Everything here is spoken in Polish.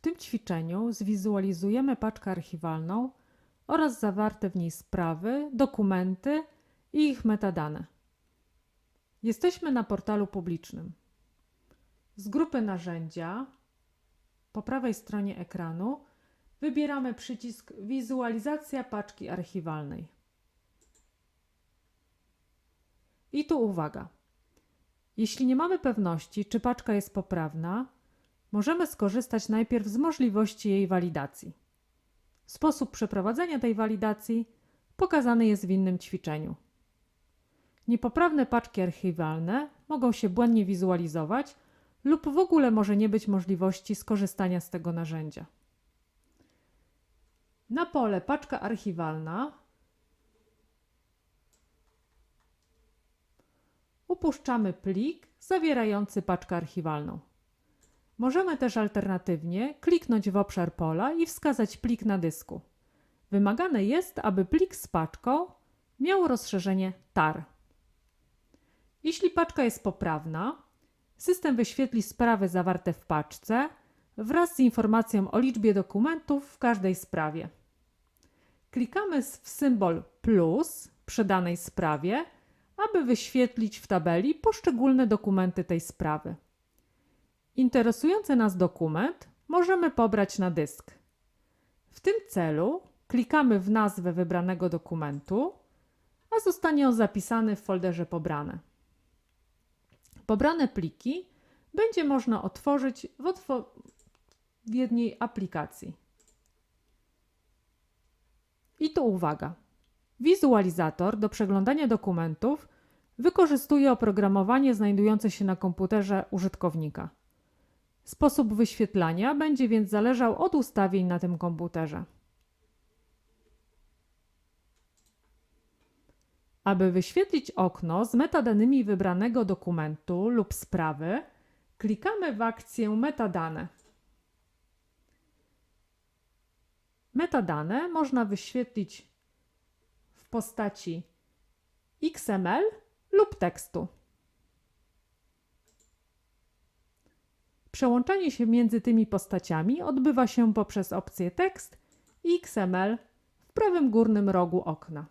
tym ćwiczeniu zwizualizujemy paczkę archiwalną oraz zawarte w niej sprawy, dokumenty i ich metadane. Jesteśmy na portalu publicznym. Z grupy narzędzia po prawej stronie ekranu wybieramy przycisk Wizualizacja paczki archiwalnej. I tu uwaga. Jeśli nie mamy pewności, czy paczka jest poprawna, możemy skorzystać najpierw z możliwości jej walidacji. Sposób przeprowadzenia tej walidacji pokazany jest w innym ćwiczeniu. Niepoprawne paczki archiwalne mogą się błędnie wizualizować lub w ogóle może nie być możliwości skorzystania z tego narzędzia. Na pole paczka archiwalna upuszczamy plik zawierający paczkę archiwalną. Możemy też alternatywnie kliknąć w obszar pola i wskazać plik na dysku. Wymagane jest, aby plik z paczką miał rozszerzenie TAR. Jeśli paczka jest poprawna, system wyświetli sprawy zawarte w paczce wraz z informacją o liczbie dokumentów w każdej sprawie. Klikamy w symbol plus przy danej sprawie, aby wyświetlić w tabeli poszczególne dokumenty tej sprawy. Interesujący nas dokument możemy pobrać na dysk. W tym celu klikamy w nazwę wybranego dokumentu, a zostanie on zapisany w folderze pobrane. Pobrane pliki będzie można otworzyć w odpowiedniej aplikacji. I tu uwaga. Wizualizator do przeglądania dokumentów wykorzystuje oprogramowanie znajdujące się na komputerze użytkownika. Sposób wyświetlania będzie więc zależał od ustawień na tym komputerze. Aby wyświetlić okno z metadanymi wybranego dokumentu lub sprawy, klikamy w akcję Metadane. Metadane można wyświetlić w postaci XML lub tekstu. Przełączanie się między tymi postaciami odbywa się poprzez opcję tekst i XML w prawym górnym rogu okna.